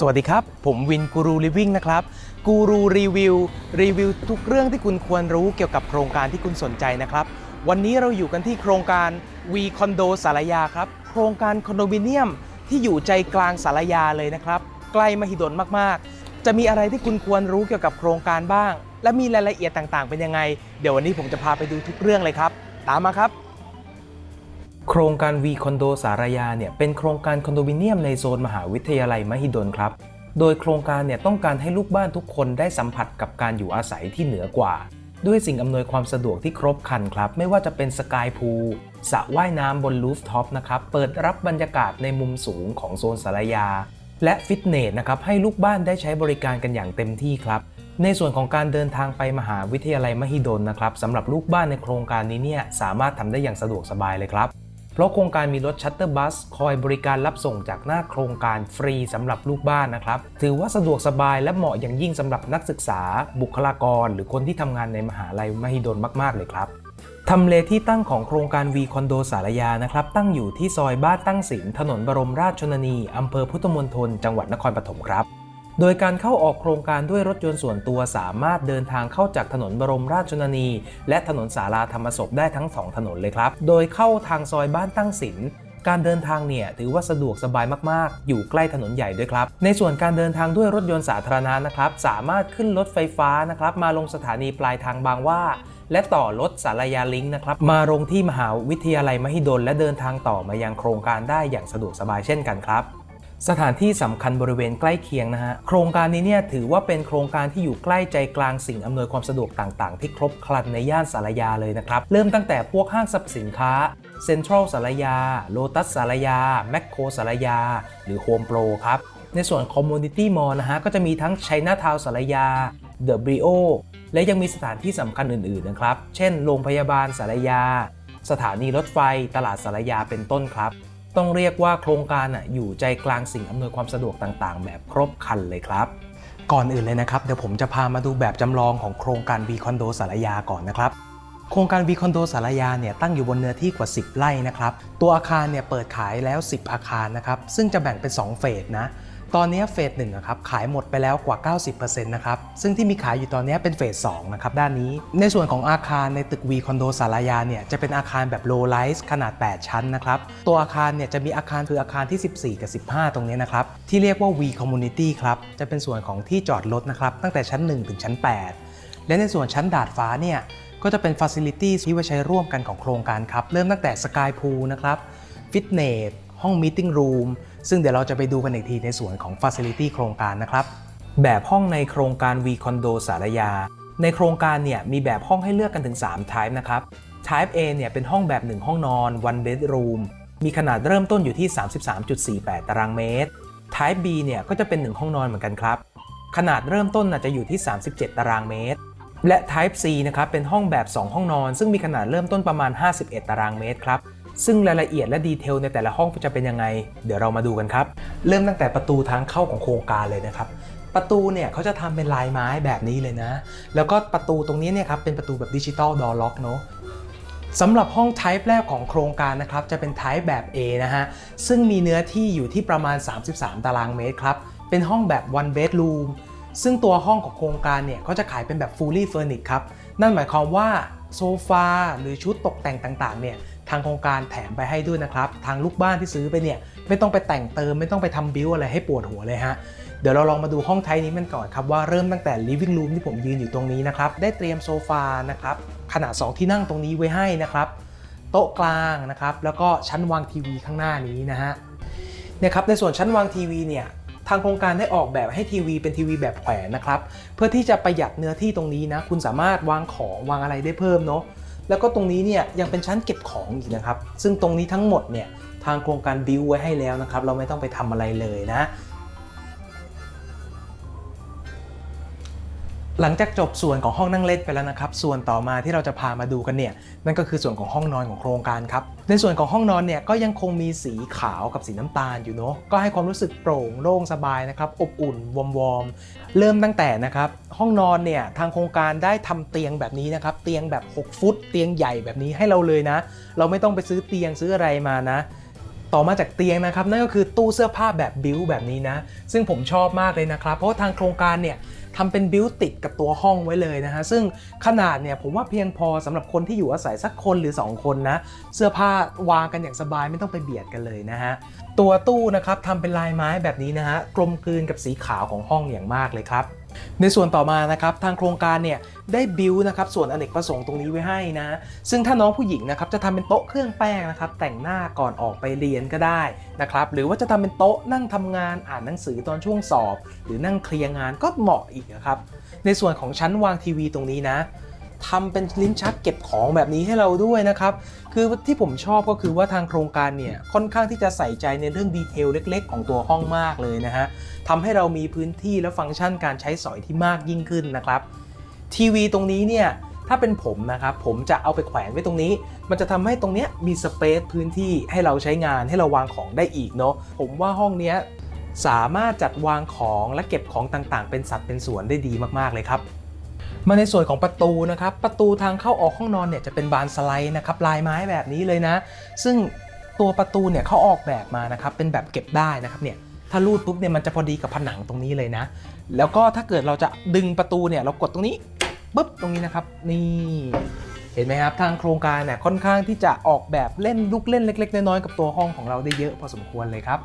สวัสดีครับ ผมวินกูรูลิวิ่งนะครับ กูรูรีวิว รีวิวทุกเรื่องที่คุณควรรู้เกี่ยวกับโครงการที่คุณสนใจนะครับ วันนี้เราอยู่กันที่โครงการ V คอนโดสารยาครับ โครงการคอนโดมิเนียมที่อยู่ใจกลางสารยาเลยนะครับ ใกล้มหิดลมากๆ จะมีอะไรที่คุณควรรู้เกี่ยวกับโครงการบ้าง และมีรายละเอียดต่างๆ เป็นยังไง เดี๋ยววันนี้ผมจะพาไปดูทุกเรื่องเลยครับ ตามมาครับ โครงการ V คอนโดสารยาเนี่ยเป็นโครงการคอนโดมิเนียมในโซนมหาวิทยาลัยมหิดลครับ โดยโครงการเนี่ยต้องการให้ลูกบ้านทุกคนได้สัมผัสกับการอยู่อาศัยที่เหนือกว่า ด้วยสิ่งอำนวยความสะดวกที่ครบครันครับ ไม่ว่าจะเป็นสกายพูลสระว่ายน้ำบนลูฟท็อปนะครับ เปิดรับบรรยากาศในมุมสูงของโซนสารยา และฟิตเนสนะครับให้ลูกบ้านได้ใช้บริการกันอย่างเต็มที่ครับในส่วนของการเดินทางไปมหาวิทยาลัยมหิดลนะครับสำหรับลูกบ้านในโครงการนี้เนี่ยสามารถทำได้อย่างสะดวกสบายเลยครับ เพราะโครงการมีรถชัตเตอร์บัสคอยบริการรับส่งจากหน้าโครงการฟรีสำหรับลูกบ้านนะครับ ถือว่าสะดวกสบายและเหมาะอย่างยิ่งสำหรับนักศึกษา บุคลากร หรือคนที่ทำงานในมหาลัยมหิดลมาก ๆ เลยครับทำเลที่ตั้งของโครงการ V คอนโดสารยานะครับ ตั้งอยู่ที่ซอยบ้านตั้งสินถนนบรมราชชนนีอำเภอพุทธมณฑลจังหวัดนครปฐมครับ โดยการเข้าออกโครงการด้วยรถยนต์ส่วนตัวสามารถเดินทางเข้าจากถนนบรมราชชนนี และถนนสาราธรรมศพได้ทั้งสองถนนเลยครับ โดยเข้าทางซอยบ้านตั้งสินการเดินทางเนี่ยถือว่าสะดวกสบายมากๆ อยู่ใกล้ถนนใหญ่ด้วยครับ ในส่วนการเดินทางด้วยรถยนต์สาธารณะนะครับ สามารถขึ้นรถไฟฟ้านะครับ มาลงสถานีปลายทางบางว่า และต่อรถสารยาลิงก์นะครับ มาลงที่มหาวิทยาลัยมหิดล และเดินทางต่อมายังโครงการได้อย่างสะดวกสบายเช่นกันครับ สถานที่สำคัญบริเวณใกล้เคียงนะฮะ โครงการนี้เนี่ยถือว่าเป็นโครงการที่อยู่ใกล้ใจกลางสิ่งอำนวยความสะดวกต่างๆ ที่ครบครันในย่านสารยาเลยนะครับ เริ่มตั้งแต่พวกห้างสรรพสินค้าเซ็นทรัลสารยาโลตัสสารยาแมคโครสารยา หรือโฮมโปรครับ ในส่วนคอมมูนิตี้มอลนะฮะ ก็จะมีทั้งชัยนาทาวสารยาเดอะบริโอและยังมีสถานที่สำคัญอื่นๆนะครับ เช่น โรงพยาบาลสารยา สถานีรถไฟ ตลาดสารยาเป็นต้นครับ ต้องเรียกว่าโครงการอะอยู่ใจกลางสิ่งอำนวยความสะดวกต่างๆ แบบครบครันเลยครับ ก่อนอื่นเลยนะครับ เดี๋ยวผมจะพามาดูแบบจำลองของโครงการ V คอนโดสารยาก่อนนะครับโครงการ V คอนโดสารยาเนี่ยตั้งอยู่บนเนื้อที่กว่า 10 ไร่นะครับ ตัวอาคารเนี่ยเปิดขายแล้ว 10 อาคารนะครับ ซึ่งจะแบ่งเป็น 2 เฟสนะ ตอนนี้เฟสหนึ่งอะครับขายหมดไปแล้วกว่า 90%นะครับซึ่งที่มีขายอยู่ตอนนี้เป็นเฟส2นะครับด้านนี้ ในส่วนของอาคารในตึก V คอนโดสารยาเนี่ยจะเป็นอาคารแบบ low rise ขนาด 8 ชั้นนะครับตัวอาคารเนี่ยจะมีอาคารคืออาคารที่ 14 กับ 15 ตรงนี้นะครับที่เรียกว่า V Community ครับจะเป็นส่วนของที่จอดรถนะครับตั้งแต่ชั้น 1 ถึงชั้น 8 และในส่วนชั้นดาดฟ้าเนี่ยก็จะเป็น Facility ที่ไว้ใช้ร่วมกันของโครงการครับเริ่มตั้งแต่ Sky Pool นะครับฟิตเนส ห้อง Meeting Room ซึ่งเดี๋ยวเราจะไปดูกันอีกทีในส่วนของ Facility โครงการนะครับ แบบห้องในโครงการ V Condo สารยา ในโครงการเนี่ยมีแบบห้องให้เลือกกันถึง 3 type นะครับ Type A เนี่ยเป็นห้องแบบ 1 ห้องนอน one bedroom มีขนาดเริ่มต้นอยู่ที่ 33.48 ตารางเมตร Type B เนี่ยก็จะเป็น 1 ห้องนอนเหมือนกันครับ ขนาดเริ่มต้นน่ะจะอยู่ที่ 37 ตารางเมตร และ Type C นะครับเป็นห้องแบบ 2 ห้องนอน ซึ่งมีขนาดเริ่มต้นประมาณ 51 ตารางเมตรครับ ซึ่งรายละเอียดและดีเทลในแต่ละห้องจะเป็นยังไง เดี๋ยวเรามาดูกันครับ เริ่มตั้งแต่ประตูทางเข้าของโครงการเลยนะครับประตูเนี่ยเขาจะทำเป็นลายไม้แบบนี้เลยนะ แล้วก็ประตูตรงนี้เนี่ยครับเป็นประตูแบบดิจิตอลดอล็อกเนาะสำหรับห้อง type แรกของโครงการนะครับจะเป็น type แบบ A นะฮะ ซึ่งมีเนื้อที่อยู่ที่ประมาณ 33 ตารางเมตรครับ เป็นห้องแบบ one bedroom ซึ่งตัวห้องของโครงการเนี่ยเขาจะขายเป็นแบบ fully furnished ครับ นั่นหมายความว่าโซฟาหรือชุดตกแต่งต่างๆเนี่ย ทางโครงการแถมไปให้ด้วยนะครับ ทางลูกบ้านที่ซื้อไปเนี่ยไม่ต้องไปแต่งเติมไม่ต้องไปทำบิวอะไรให้ปวดหัวเลยฮะเดี๋ยวเราลองมาดูห้องไทยนี้มันก่อนครับว่าเริ่มตั้งแต่ living room ที่ผมยืนอยู่ตรงนี้นะครับ ได้เตรียมโซฟานะครับขนาด 2 ที่นั่งตรงนี้ไว้ให้นะครับ โต๊ะกลางนะครับ แล้วก็ชั้นวางทีวีข้างหน้านี้นะฮะเนี่ยครับในส่วนชั้นวางทีวีเนี่ยทางโครงการได้ออกแบบให้ทีวีเป็นทีวีแบบแขวนนะครับ เพื่อที่จะประหยัดเนื้อที่ตรงนี้นะ คุณสามารถวางของวางอะไรได้เพิ่มเนาะ แล้วก็ตรงนี้เนี่ยยังเป็นชั้นเก็บของอีกนะครับ ซึ่งตรงนี้ทั้งหมดเนี่ยทางโครงการบิวไว้ให้แล้วนะครับ เราไม่ต้องไปทำอะไรเลยนะ หลังจากจบส่วนของห้องนั่งเล่นไปแล้วนะครับ ส่วนต่อมาที่เราจะพามาดูกันเนี่ย นั่นก็คือส่วนของห้องนอนของโครงการครับ ในส่วนของห้องนอนเนี่ยก็ยังคงมีสีขาวกับสีน้ำตาลอยู่เนาะ ก็ให้ความรู้สึกโปร่งโล่งสบายนะครับ อบอุ่นวอมวอมเริ่มตั้งแต่นะครับ ห้องนอนเนี่ยทางโครงการได้ทำเตียงแบบนี้นะครับ เตียงแบบ 6 ฟุต เตียงใหญ่แบบนี้ให้เราเลยนะ เราไม่ต้องไปซื้อเตียงซื้ออะไรมานะต่อมาจากเตียงนะครับนั่นก็คือตู้เสื้อผ้าแบบบิวแบบนี้นะ ซึ่งผมชอบมากเลยนะครับ เพราะว่าทางโครงการเนี่ย ทำเป็นบิวติดกับตัวห้องไว้เลยนะฮะ ซึ่งขนาดเนี่ยผมว่าเพียงพอสำหรับคนที่อยู่อาศัยสักคนหรือ 2 คนนะ เสื้อผ้าวางกันอย่างสบายไม่ต้องไปเบียดกันเลยนะฮะ ตัวตู้นะครับทำเป็นลายไม้แบบนี้นะฮะกลมกลืนกับสีขาวของห้องอย่างมากเลยครับ ในส่วนต่อมานะครับทางโครงการเนี่ยได้บิวนะครับส่วนอเนกประสงค์ตรงนี้ไว้ให้นะ ซึ่งถ้าน้องผู้หญิงนะครับจะทำเป็นโต๊ะเครื่องแป้งนะครับแต่งหน้าก่อนออกไปเรียนก็ได้นะครับหรือว่าจะทำเป็นโต๊ะนั่งทำงานอ่านหนังสือตอนช่วงสอบ หรือนั่งเคลียร์งานก็เหมาะอีกนะครับในส่วนของชั้นวางทีวีตรงนี้นะ ทำเป็นลิ้นชักเก็บของแบบนี้ให้เราด้วยนะครับ คือที่ผมชอบก็คือว่าทางโครงการเนี่ยค่อนข้างที่จะใส่ใจในเรื่องดีเทลเล็ก ๆ ของตัวห้องมากเลยนะฮะทำให้เรามีพื้นที่และฟังก์ชันการใช้สอยที่มากยิ่งขึ้นนะครับ ทีวีตรงนี้เนี่ยถ้าเป็นผมนะครับ ผมจะเอาไปแขวนไว้ตรงนี้ มันจะทำให้ตรงเนี้ยมีสเปซพื้นที่ให้เราใช้งานให้เราวางของได้อีกเนาะผมว่าห้องเนี้ยสามารถจัดวางของและเก็บของต่างๆ เป็นสัดเป็นส่วนได้ดีมากๆเลยครับ มาในส่วนของประตูนะครับ ประตูทางเข้าออกห้องนอนเนี่ยจะเป็นบานสไลด์นะครับลายไม้แบบนี้เลยนะ ซึ่งตัวประตูเนี่ยเขาออกแบบมานะครับเป็นแบบเก็บได้นะครับเนี่ยถ้ารูดปุ๊บเนี่ยมันจะพอดีกับผนังตรงนี้เลยนะ แล้วก็ถ้าเกิดเราจะดึงประตูเนี่ยเรากดตรงนี้ปุ๊บตรงนี้นะครับนี่เห็นไหมครับทางโครงการเนี่ยค่อนข้างที่จะออกแบบเล่นลูกเล่นเล็ก ๆ น้อยๆกับตัวห้องของเราได้เยอะพอสมควรเลยครับ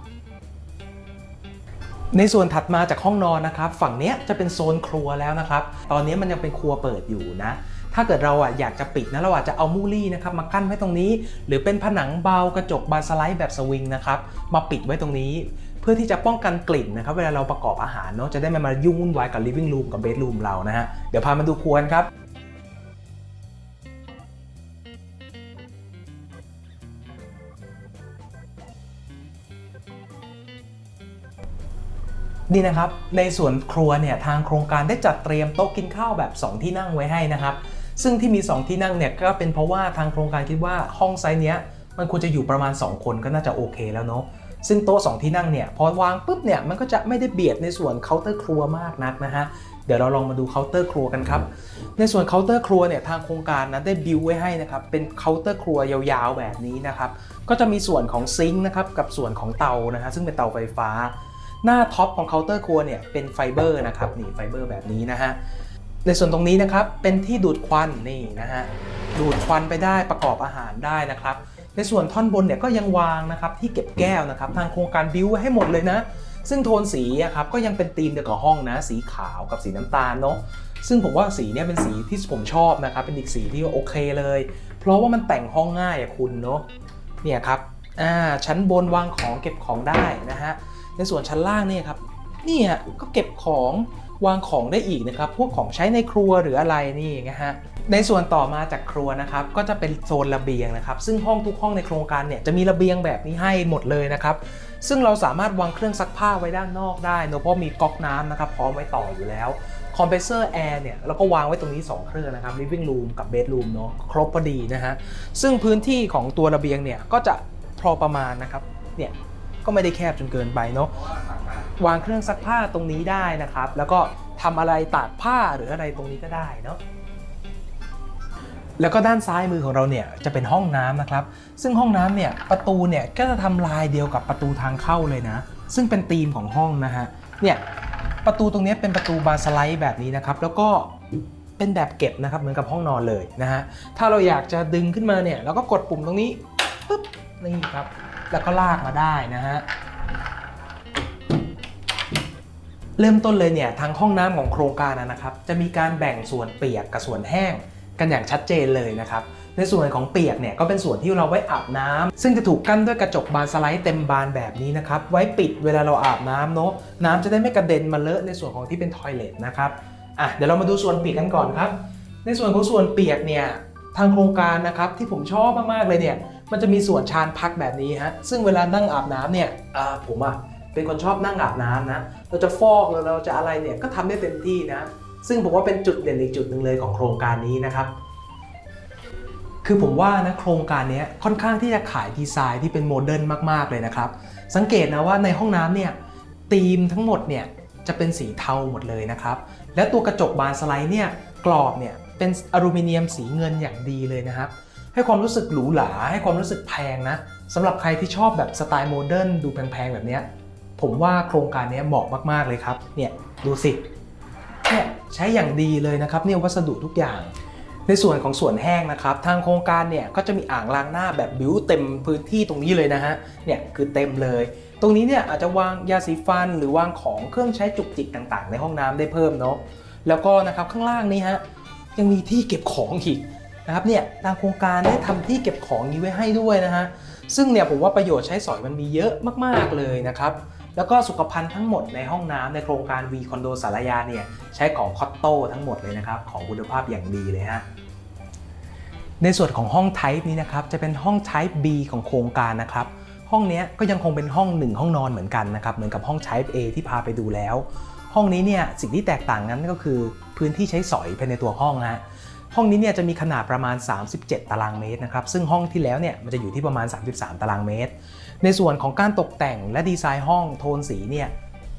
ในส่วนถัดมาจากห้องนอนนะครับ ฝั่งเนี้ยจะเป็นโซนครัวแล้วนะครับ ตอนนี้มันยังเป็นครัวเปิดอยู่นะ ถ้าเกิดเราอะอยากจะปิดนะเราอาจจะเอามูลี่นะครับมากั้นไว้ตรงนี้ หรือเป็นผนังเบากระจกบานสไลด์แบบสวิงนะครับมาปิดไว้ตรงนี้ เพื่อที่จะป้องกันกลิ่นนะครับ เวลาเราประกอบอาหารเนาะจะได้ไม่มายุ่งวุ่นวายกับ living room กับ bedroom เรานะฮะเดี๋ยวพามาดูครัวครับ นี่นะครับในส่วนครัวเนี่ยทางโครงการได้จัดเตรียมโต๊ะกินข้าวแบบ 2 ที่นั่งไว้ให้นะครับ ซึ่งที่มี 2 ที่นั่งเนี่ยก็เป็นเพราะว่าทางโครงการคิดว่าห้องไซส์เนี้ยมันควรจะอยู่ประมาณ 2 คนก็น่าจะโอเคแล้วเนาะซึ่งโต๊ะ2ที่นั่งเนี่ยพอวางปุ๊บเนี่ยมันก็จะไม่ได้เบียดในส่วนเคาน์เตอร์ครัวมากนักนะฮะเดี๋ยวเราลองมาดูเคาน์เตอร์ครัวกันครับ ในส่วนเคาน์เตอร์ครัวเนี่ยทางโครงการนะได้บิวไว้ให้นะครับ เป็นเคาน์เตอร์ครัวยาวๆแบบนี้นะครับ ก็จะมีส่วนของซิงค์นะครับกับส่วนของเตานะฮะซึ่งเป็นเตาไฟฟ้า หน้าท็อปของเคาน์เตอร์ครัวเนี่ยเป็นไฟเบอร์นะครับนี่ไฟเบอร์แบบนี้นะฮะในส่วนตรงนี้นะครับเป็นที่ดูดควันนี่นะฮะดูดควันไปได้ประกอบอาหารได้นะครับ ในส่วนท่อนบนเนี่ยก็ยังวางนะครับที่เก็บแก้วนะครับทางโครงการบิวไว้ให้หมดเลยนะ ซึ่งโทนสีอะครับก็ยังเป็นธีมเดียวกับห้องนะ สีขาวกับสีน้ำตาลเนาะซึ่งผมว่าสีเนี่ยเป็นสีที่ผมชอบนะครับเป็นอีกสีที่โอเคเลย เพราะว่ามันแต่งห้องง่ายอะคุณเนาะเนี่ยครับอ่าชั้นบนวางของเก็บของได้นะฮะ ในส่วนชั้นล่างเนี่ยครับนี่ฮะก็เก็บของวางของได้อีกนะครับ พวกของใช้ในครัวหรืออะไรนี่นะฮะในส่วนต่อมาจากครัวนะครับ ก็จะเป็นโซนระเบียงนะครับ ซึ่งห้องทุกห้องในโครงการเนี่ยจะมีระเบียงแบบนี้ให้หมดเลยนะครับ ซึ่งเราสามารถวางเครื่องซักผ้าไว้ด้านนอกได้เนอะเพราะมีก๊อกน้ำนะครับพร้อมไว้ต่ออยู่แล้วคอมเพรสเซอร์แอร์เนี่ยเราก็วางไว้ตรงนี้ 2 เครื่องนะครับ living room กับ bedroom เนาะครบพอดีนะฮะซึ่งพื้นที่ของตัวระเบียงเนี่ยก็จะพอประมาณนะครับเนี่ย ก็ไม่ได้แคบจนเกินไปเนาะวางเครื่องซักผ้าตรงนี้ได้นะครับ แล้วก็ทำอะไรตากผ้าหรืออะไรตรงนี้ก็ได้เนาะแล้วก็ด้านซ้ายมือของเราเนี่ยจะเป็นห้องน้ำนะครับ ซึ่งห้องน้ำเนี่ยประตูเนี่ยก็จะทำลายเดียวกับประตูทางเข้าเลยนะ ซึ่งเป็นธีมของห้องนะฮะเนี่ยประตูตรงนี้เป็นประตูบานสไลด์แบบนี้นะครับ แล้วก็เป็นแบบเก็บนะครับเหมือนกับห้องนอนเลยนะฮะถ้าเราอยากจะดึงขึ้นมาเนี่ยเราก็กดปุ่มตรงนี้ปุ๊บนี่ครับ แล้วก็ลากมาได้นะฮะเริ่มต้นเลยเนี่ยทางห้องน้ำของโครงการนะครับ จะมีการแบ่งส่วนเปียกกับส่วนแห้งกันอย่างชัดเจนเลยนะครับ ในส่วนของเปียกเนี่ยก็เป็นส่วนที่เราไว้อาบน้ำซึ่งจะถูกกั้นด้วยกระจกบานสไลด์เต็มบานแบบนี้นะครับ ไว้ปิดเวลาเราอาบน้ำเนาะน้ำจะได้ไม่กระเด็นมาเลอะในส่วนของที่เป็นทอยเลทนะครับอะเดี๋ยวเรามาดูส่วนเปียกกันก่อนครับ ในส่วนของส่วนเปียกเนี่ยทางโครงการนะครับที่ผมชอบมากๆเลยเนี่ย มันจะมีส่วนชานพักแบบนี้ฮะ ซึ่งเวลานั่งอาบน้ำเนี่ยอ่าผมอะเป็นคนชอบนั่งอาบน้ำนะ เราจะฟอกหรือเราจะอะไรเนี่ยก็ทำได้เต็มที่นะ ซึ่งผมว่าเป็นจุดเด่นอีกจุดหนึ่งเลยของโครงการนี้นะครับ คือผมว่านะโครงการนี้ค่อนข้างที่จะขายดีไซน์ที่เป็นโมเดิร์นมากๆเลยนะครับ สังเกตนะว่าในห้องน้ำเนี่ยธีมทั้งหมดเนี่ยจะเป็นสีเทาหมดเลยนะครับ และตัวกระจกบานสไลด์เนี่ยกรอบเนี่ยเป็นอลูมิเนียมสีเงินอย่างดีเลยนะครับ ให้ความรู้สึกหรูหราให้ความรู้สึกแพงนะสำหรับใครที่ชอบแบบสไตล์โมเดิร์นดูแพงๆแบบเนี้ยผมว่าโครงการนี้เหมาะมากๆเลยครับเนี่ยดูสิเนี่ยใช้อย่างดีเลยนะครับเนี่ยวัสดุทุกอย่าง ในส่วนของส่วนแห้งนะครับ ทางโครงการเนี่ยก็จะมีอ่างล้างหน้าแบบบิวเต็มพื้นที่ตรงนี้เลยนะฮะเนี่ยคือเต็มเลย ตรงนี้เนี่ยอาจจะวางยาสีฟัน หรือวางของเครื่องใช้จุกจิกต่างๆ ในห้องน้ำได้เพิ่มเนาะแล้วก็นะครับข้างล่างนี้ฮะยังมีที่เก็บของอีก นะครับเนี่ยทางโครงการได้ทำที่เก็บของนี้ไว้ให้ด้วยนะฮะซึ่งเนี่ยผมว่าประโยชน์ใช้สอยมันมีเยอะมากๆเลยนะครับแล้วก็สุขภัณฑ์ทั้งหมดในห้องน้ำในโครงการ V คอนโดสารยาเนี่ยใช้ของคอตโต้ทั้งหมดเลยนะครับของคุณภาพอย่างดีเลยฮะในส่วนของห้อง Type นี้นะครับจะเป็นห้อง Type B ของโครงการนะครับห้องนี้ก็ยังคงเป็นห้อง 1 ห้องนอนเหมือนกันนะครับเหมือนกับห้อง Type A ที่พาไปดูแล้ว ห้องนี้เนี่ยสิ่งที่แตกต่างกันก็คือพื้นที่ใช้สอยภายในตัวห้องฮะ ห้องนี้เนี่ยจะมีขนาดประมาณ 37 ตารางเมตรนะครับ ซึ่งห้องที่แล้วเนี่ยมันจะอยู่ที่ประมาณ 33 ตารางเมตร ในส่วนของการตกแต่งและดีไซน์ห้องโทนสีเนี่ย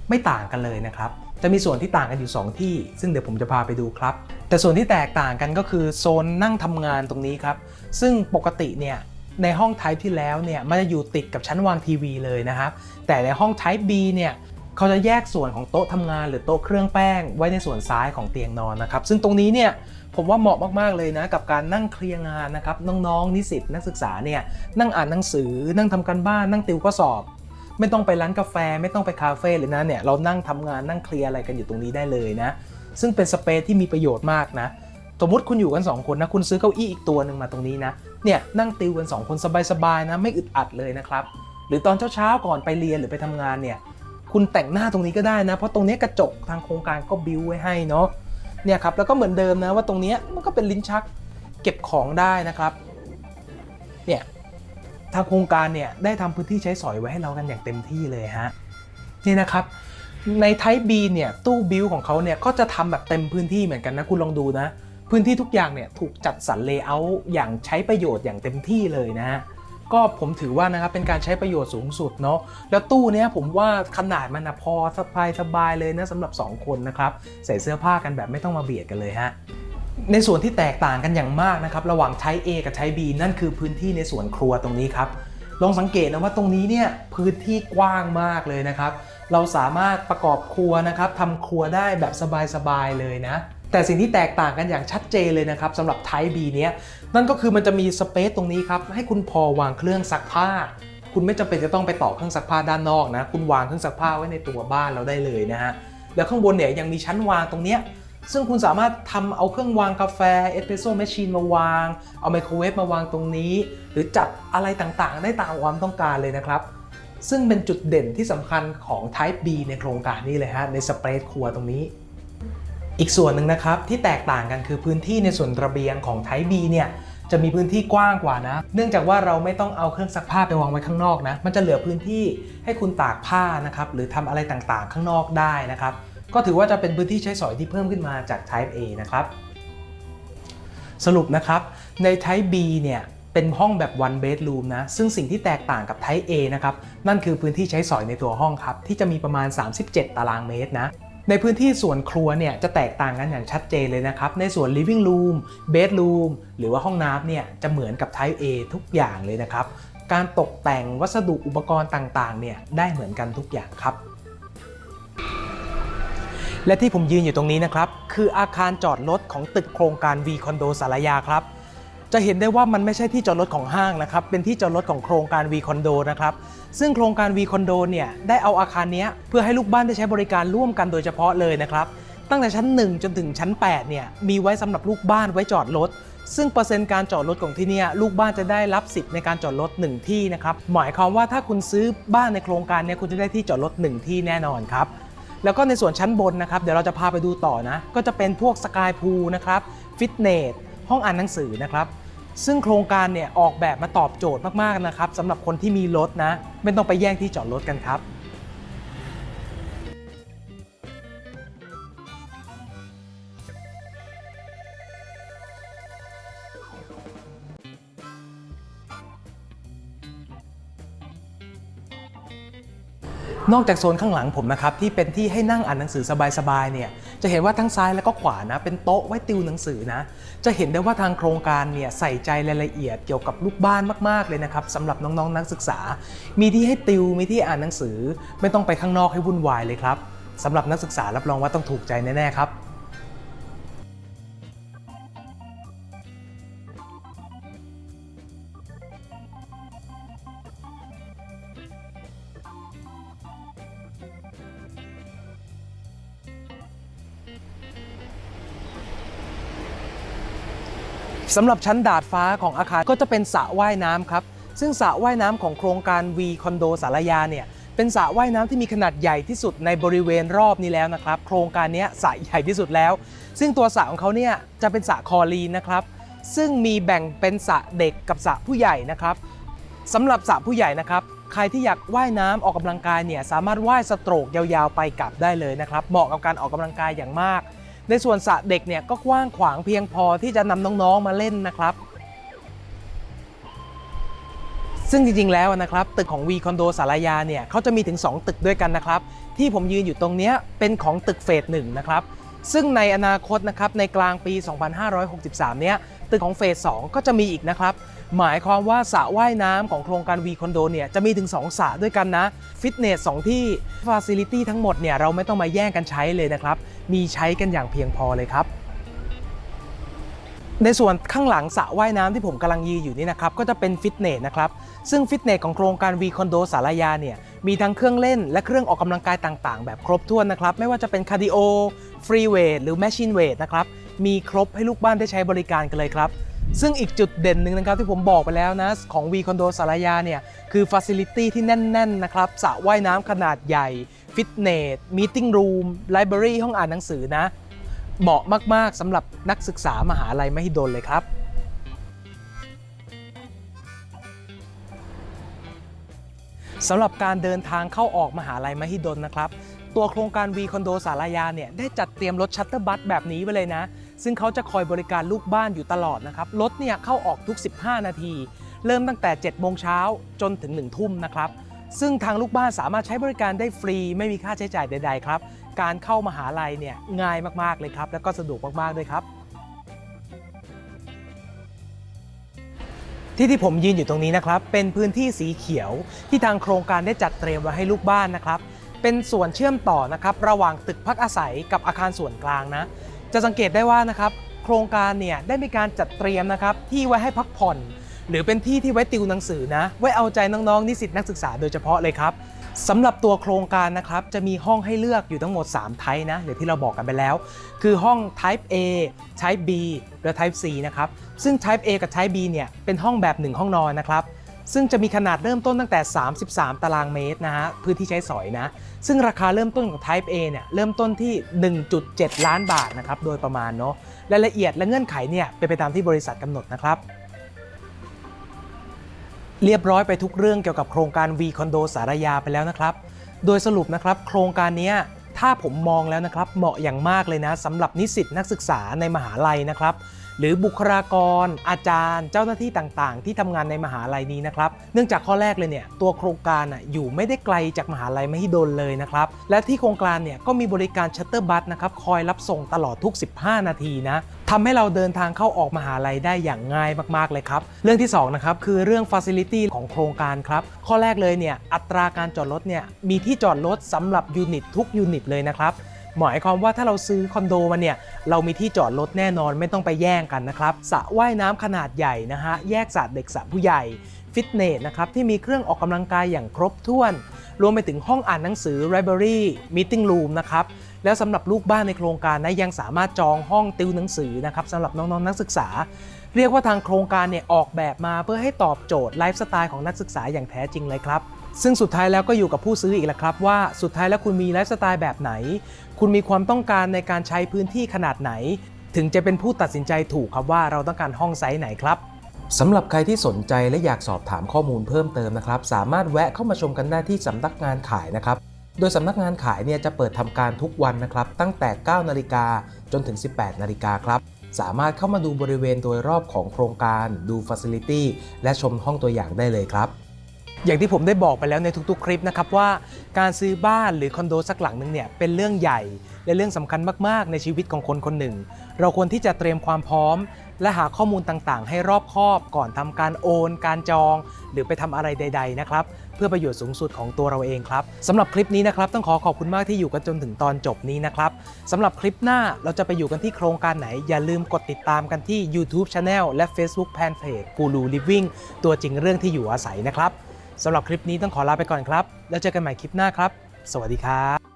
ไม่ต่างกันเลยนะครับ จะมีส่วนที่ต่างกันอยู่ 2 ที่ ซึ่งเดี๋ยวผมจะพาไปดูครับ แต่ส่วนที่แตกต่างกันก็คือโซนนั่งทำงานตรงนี้ครับ ซึ่งปกติเนี่ยในห้อง Type ที่แล้วเนี่ยมันจะอยู่ติดกับชั้นวางทีวีเลยนะครับ แต่ในห้อง Type B เนี่ย เขาจะแยกส่วนของโต๊ะทำงาน หรือโต๊ะเครื่องแป้งไว้ในส่วนซ้ายของเตียงนอนนะครับ ซึ่งตรงนี้เนี่ยผมว่าเหมาะมากๆเลยนะกับการนั่งเคลียร์งานนะครับน้องๆ นิสิตนักศึกษาเนี่ยนั่งอ่านหนังสือ นั่งทำการบ้านนั่งติวข้อสอบ ไม่ต้องไปร้านกาแฟ ไม่ต้องไปคาเฟ่เลยนะเนี่ยเรานั่งทำงานนั่งเคลียร์อะไรกันอยู่ตรงนี้ได้เลยนะ ซึ่งเป็นสเปซที่มีประโยชน์มากนะสมมติคุณอยู่กัน 2 คนนะคุณซื้อเก้าอี้อีกตัวหนึ่งมาตรงนี้นะเนี่ยนั่งติวกัน 2 คนสบายๆนะไม่อึดอัดเลยนะครับหรือตอนเช้าๆก่อนไปเรียนหรือไปทำงานเนี่ย คุณแต่งหน้าตรงนี้ก็ได้นะ เพราะตรงนี้กระจกทางโครงการก็บิวไว้ให้เนาะเนี่ยครับแล้วก็เหมือนเดิมนะว่าตรงนี้มันก็เป็นลิ้นชักเก็บของได้นะครับเนี่ยทางโครงการเนี่ยได้ทำพื้นที่ใช้สอยไว้ให้เรากันอย่างเต็มที่เลยฮะนี่นะครับใน Type B เนี่ยตู้บิลของเขาเนี่ยก็จะทำแบบเต็มพื้นที่เหมือนกันนะคุณลองดูนะ พื้นที่ทุกอย่างเนี่ยถูกจัดสรรเลเยอร์อย่างใช้ประโยชน์อย่างเต็มที่เลยนะฮะ ก็ผมถือว่านะครับเป็นการใช้ประโยชน์สูงสุดเนาะแล้วตู้เนี้ยผมว่าขนาดมันนะพอสบายสบายเลยนะสำหรับ 2 คนนะครับใส่เสื้อผ้ากันแบบไม่ต้องมาเบียดกันเลยฮะในส่วนที่แตกต่างกันอย่างมากนะครับระหว่าง Type A กับ Type B นั่นคือพื้นที่ในส่วนครัวตรงนี้ครับลองสังเกตนะว่าตรงนี้เนี่ยพื้นที่กว้างมากเลยนะครับ เราสามารถประกอบครัวนะครับทำครัวได้แบบสบายๆเลยนะ แต่สิ่งที่แตกต่างกันอย่างชัดเจนเลยนะครับสำหรับ Type B เนี้ยนั่นก็คือมันจะมีสเปซตรงนี้ครับ ให้คุณพอวางเครื่องซักผ้า คุณไม่จำเป็นจะต้องไปต่อเครื่องซักผ้าด้านนอกนะ คุณวางเครื่องซักผ้าไว้ในตัวบ้านเราได้เลยนะฮะแล้วข้างบนเนี่ยยังมีชั้นวางตรงเนี้ยซึ่งคุณสามารถทำเอาเครื่องวางกาแฟเอสเปรสโซ่แมชชีนมาวาง เอาไมโครเวฟมาวางตรงนี้ หรือจัดอะไรต่างๆ ได้ตามความต้องการเลยนะครับ ซึ่งเป็นจุดเด่นที่สำคัญของ Type B ในโครงการนี้เลยฮะในสเปซครัวตรงนี้ อีกส่วนหนึ่งนะครับที่แตกต่างกันคือพื้นที่ในส่วนระเบียงของ Type B เนี่ยจะมีพื้นที่กว้างกว่านะ เนื่องจากว่าเราไม่ต้องเอาเครื่องซักผ้าไปวางไว้ข้างนอกนะ มันจะเหลือพื้นที่ให้คุณตากผ้านะครับ หรือทำอะไรต่างๆ ข้างนอกได้นะครับ ก็ถือว่าจะเป็นพื้นที่ใช้สอยที่เพิ่มขึ้นมาจาก Type A นะครับ สรุปนะครับ ใน Type B เนี่ยเป็นห้องแบบ one bedroom นะ ซึ่งสิ่งที่แตกต่างกับ Type A นะครับ นั่นคือพื้นที่ใช้สอยในตัวห้องครับ ที่จะมีประมาณ 37 ตารางเมตรนะ ในพื้นที่ส่วนครัวเนี่ยจะแตกต่างกันอย่างชัดเจนเลยนะครับ ในส่วน living room bedroom หรือว่าห้องน้ำเนี่ยจะเหมือนกับ Type A ทุกอย่างเลยนะครับ การตกแต่งวัสดุอุปกรณ์ต่างๆเนี่ยได้เหมือนกันทุกอย่างครับ และที่ผมยืนอยู่ตรงนี้นะครับ คืออาคารจอดรถของตึกโครงการ V คอนโดสารยาครับ จะเห็นได้ว่ามันไม่ใช่ที่จอดรถของห้างนะครับ เป็นที่จอดรถของโครงการ V คอนโดนะครับ ซึ่งโครงการ V คอนโดเนี่ยได้เอาอาคารนี้เพื่อให้ลูกบ้านได้ใช้บริการร่วมกันโดยเฉพาะเลยนะครับ ตั้งแต่ชั้น 1 จนถึงชั้น 8 เนี่ย มีไว้สำหรับลูกบ้านไว้จอดรถ ซึ่งเปอร์เซ็นต์การจอดรถของที่นี่ลูกบ้านจะได้รับสิทธิ์ในการจอดรถ1ที่นะครับ หมายความว่าถ้าคุณซื้อบ้านในโครงการเนี่ยคุณจะได้ที่จอดรถ1ที่แน่นอนครับแล้วก็ในส่วนชั้นบนนะครับ เดี๋ยวเราจะพาไปดูต่อนะ ก็จะเป็นพวกสกายพูลนะครับ ฟิตเนส ห้องอ่านหนังสือนะครับ ซึ่งโครงการเนี่ยออกแบบมาตอบโจทย์มากๆนะครับสำหรับคนที่มีรถนะ ไม่ต้องไปแย่งที่จอดรถกันครับ นอกจากโซนข้างหลังผมนะครับที่เป็นที่ให้นั่งอ่านหนังสือสบายๆเนี่ยจะเห็นว่าทั้งซ้ายและก็ขวานะเป็นโต๊ะไว้ติวหนังสือนะจะเห็นได้ว่าทางโครงการเนี่ยใส่ใจรายละเอียดเกี่ยวกับลูกบ้านมากๆเลยนะครับสำหรับน้องๆนักศึกษา มีที่ให้ติวมีที่อ่านหนังสือ ไม่ต้องไปข้างนอกให้วุ่นวายเลยครับสำหรับนักศึกษารับรองว่าต้องถูกใจแน่ๆครับ สำหรับชั้นดาดฟ้าของอาคารก็จะเป็นสระว่ายน้ำครับ ซึ่งสระว่ายน้ำของโครงการ V คอนโดสารยาเนี่ยเป็นสระว่ายน้ำที่มีขนาดใหญ่ที่สุดในบริเวณรอบนี้แล้วนะครับ โครงการนี้สระใหญ่ที่สุดแล้ว ซึ่งตัวสระของเขาเนี่ยจะเป็นสระคอรีนนะครับซึ่งมีแบ่งเป็นสระเด็กกับสระผู้ใหญ่นะครับสำหรับสระผู้ใหญ่นะครับใครที่อยากว่ายน้ำออกกำลังกายเนี่ยสามารถว่ายสโตรกยาวๆไปกลับได้เลยนะครับเหมาะกับการออกกำลังกายอย่างมาก ในส่วนสระเด็กเนี่ยก็กว้างขวางเพียงพอที่จะนำน้องๆมาเล่นนะครับ ซึ่งจริงๆแล้วนะครับ ตึกของวีคอนโดสารยาเนี่ยเขาจะมีถึง 2 ตึกด้วยกันนะครับ ที่ผมยืนอยู่ตรงเนี้ยเป็นของตึกเฟสหนึ่งนะครับซึ่งในอนาคตนะครับในกลางปี 2563 เนี้ย ตึกของเฟส2ก็จะมีอีกนะครับ หมายความว่าสระว่ายน้ำของโครงการ V คอนโดเนี่ยจะมีถึง 2สระด้วยกันนะ ฟิตเนส 2 ที่ฟ a ซิลิตี้ทั้งหมดเนี่ยเราไม่ต้องมาแย่งกันใช้เลยนะครับ มีใช้กันอย่างเพียงพอเลยครับในส่วนข้างหลังสระว่ายน้ำที่ผมกำลังยืนอยู่นี่นะครับก็จะเป็นฟิตเนสนะครับซึ่งฟิตเนสของโครงการ V คอนโดสารยาเนี่ยมีทั้งเครื่องเล่นและเครื่องออกกำลังกายต่างๆ แบบครบถ้วนนะครับ ไม่ว่าจะเป็นคาร์ดิโอฟรีเวทหรือแมชชีนเวทนะครับ มีครบให้ลูกบ้านได้ใช้บริการกันเลยครับ ซึ่งอีกจุดเด่นหนึ่งนะครับที่ผมบอกไปแล้วนะ ของ V คอนโดสารยาเนี่ย คือฟ a ซิลิตี้ที่แน่น ๆ นะครับสระว่ายน้ำขนาดใหญ่ ฟิตเนสมีติ้งรูมไลบรารีห้องอ่านหนังสือนะ เหมาะมากๆสำหรับนักศึกษามหาลัยมหิดลเลยครับสำหรับการเดินทางเข้าออกมหาลัยมหิดลนะครับ ตัวโครงการ V คอนโดสารยาเนี่ยได้จัดเตรียมรถชัตเตอร์บัสแบบนี้ไว้เลยนะ ซึ่งเขาจะคอยบริการลูกบ้านอยู่ตลอดนะครับ รถเนี่ยเข้าออกทุก 15 นาที เริ่มตั้งแต่ 7 โมงเช้าจนถึง 1 ทุ่มนะครับ ซึ่งทางลูกบ้านสามารถใช้บริการได้ฟรี ไม่มีค่าใช้จ่ายใด ๆ ครับ การเข้ามหาลัยเนี่ยง่ายมากๆเลยครับ แล้วก็สะดวกมากๆด้วยครับ ที่ที่ผมยืนอยู่ตรงนี้นะครับ เป็นพื้นที่สีเขียวที่ทางโครงการได้จัดเตรียมไว้ให้ลูกบ้านนะครับเป็นส่วนเชื่อมต่อนะครับระหว่างตึกพักอาศัยกับอาคารส่วนกลางนะ จะสังเกตได้ว่านะครับโครงการเนี่ยได้มีการจัดเตรียมนะครับที่ไว้ให้พักผ่อน หรือเป็นที่ที่ไว้ติวหนังสือนะไว้เอาใจน้องๆนิสิตนักศึกษาโดยเฉพาะเลยครับสำหรับตัวโครงการนะครับจะมีห้องให้เลือกอยู่ทั้งหมด 3 ไทป์นะเดี๋ยวที่เราบอกกันไปแล้ว คือห้อง Type A Type B และ Type C นะครับซึ่ง Type A กับ Type B เนี่ยเป็นห้องแบบ 1 ห้องนอนนะครับ ซึ่งจะมีขนาดเริ่มต้นตั้งแต่ 33 ตารางเมตรนะฮะพื้นที่ใช้สอยนะ ซึ่งราคาเริ่มต้นของ Type A เนี่ยเริ่มต้นที่ 1.7 ล้านบาทนะครับโดยประมาณเนาะรายละเอียดและเงื่อนไขเนี่ยเป็นไปตามที่บริษัทกำหนดนะครับเรียบร้อยไปทุกเรื่องเกี่ยวกับโครงการ V คอนโดสารยาไปแล้วนะครับ โดยสรุปนะครับโครงการนี้ถ้าผมมองแล้วนะครับเหมาะอย่างมากเลยนะสำหรับนิสิตนักศึกษาในมหาลัยนะครับ หรือบุคลากร อาจารย์ เจ้าหน้าที่ต่างๆ ที่ทำงานในมหาลัยนี้นะครับ เนื่องจากข้อแรกเลยเนี่ยตัวโครงการอะอยู่ไม่ได้ไกลจากมหาลัยมหิดลเลยนะครับ และที่โครงการเนี่ยก็มีบริการชัตเตอร์บัสนะครับคอยรับส่งตลอดทุก 15 นาทีนะทำให้เราเดินทางเข้าออกมหาลัยได้อย่างง่ายมากๆเลยครับ เรื่องที่สองนะครับคือเรื่องฟ a ซิลิตี้ของโครงการครับ ข้อแรกเลยเนี่ยอัตราการจอดรถเนี่ยมีที่จอดรถสำหรับยูนิตทุกยูนิตเลยนะครับ หมายความว่าถ้าเราซื้อคอนโดมาเนี่ยเรามีที่จอดรถแน่นอนไม่ต้องไปแย่งกันนะครับสระว่ายน้ำขนาดใหญ่นะฮะแยกสระเด็กสระผู้ใหญ่ฟิตเนสนะครับที่มีเครื่องออกกำลังกายอย่างครบถ้วน รวมไปถึงห้องอ่านหนังสือ library meeting room นะครับแล้วสำหรับลูกบ้านในโครงการนะยังสามารถจองห้องติวหนังสือนะครับสำหรับน้องๆนักศึกษา เรียกว่าทางโครงการเนี่ยออกแบบมาเพื่อให้ตอบโจทย์ไลฟ์สไตล์ของนักศึกษาอย่างแท้จริงเลยครับ ซึ่งสุดท้ายแล้วก็อยู่กับผู้ซื้ออีกแล้วครับว่าสุดท้ายแล้วคุณมีไลฟ์สไตล์แบบไหน คุณมีความต้องการในการใช้พื้นที่ขนาดไหน ถึงจะเป็นผู้ตัดสินใจถูกครับว่าเราต้องการห้องไซส์ไหนครับสำหรับใครที่สนใจและอยากสอบถามข้อมูลเพิ่มเติมนะครับ สามารถแวะเข้ามาชมกันได้ที่สำนักงานขายนะครับ โดยสำนักงานขายเนี่ยจะเปิดทำการทุกวันนะครับ ตั้งแต่ 9 นาฬิกาจนถึง 18 นาฬิกาครับ สามารถเข้ามาดูบริเวณโดยรอบของโครงการ ดู Facility และชมห้องตัวอย่างได้เลยครับ อย่างที่ผมได้บอกไปแล้วในทุกๆ คลิปนะครับว่าการซื้อบ้านหรือคอนโดสักหลังหนึ่งเนี่ยเป็นเรื่องใหญ่ และเรื่องสำคัญมากๆ ในชีวิตของคนคนหนึ่ง เราควรที่จะเตรียมความพร้อม และหาข้อมูลต่างๆ ให้รอบคอบก่อนทำการโอน การจอง หรือไปทำอะไรใด ๆ นะครับ เพื่อประโยชน์สูงสุดของตัวเราเองครับสำหรับคลิปนี้นะครับต้องขอขอบคุณมากที่อยู่กันจนถึงตอนจบนี้นะครับสำหรับคลิปหน้าเราจะไปอยู่กันที่โครงการไหน อย่าลืมกดติดตามกันที่ YouTube Channel และ Facebook Fanpage กูรู Living ตัวจริงเรื่องที่อยู่อาศัยนะครับ สำหรับคลิปนี้ต้องขอลาไปก่อนครับ แล้วเจอกันใหม่คลิปหน้าครับ สวัสดีครับ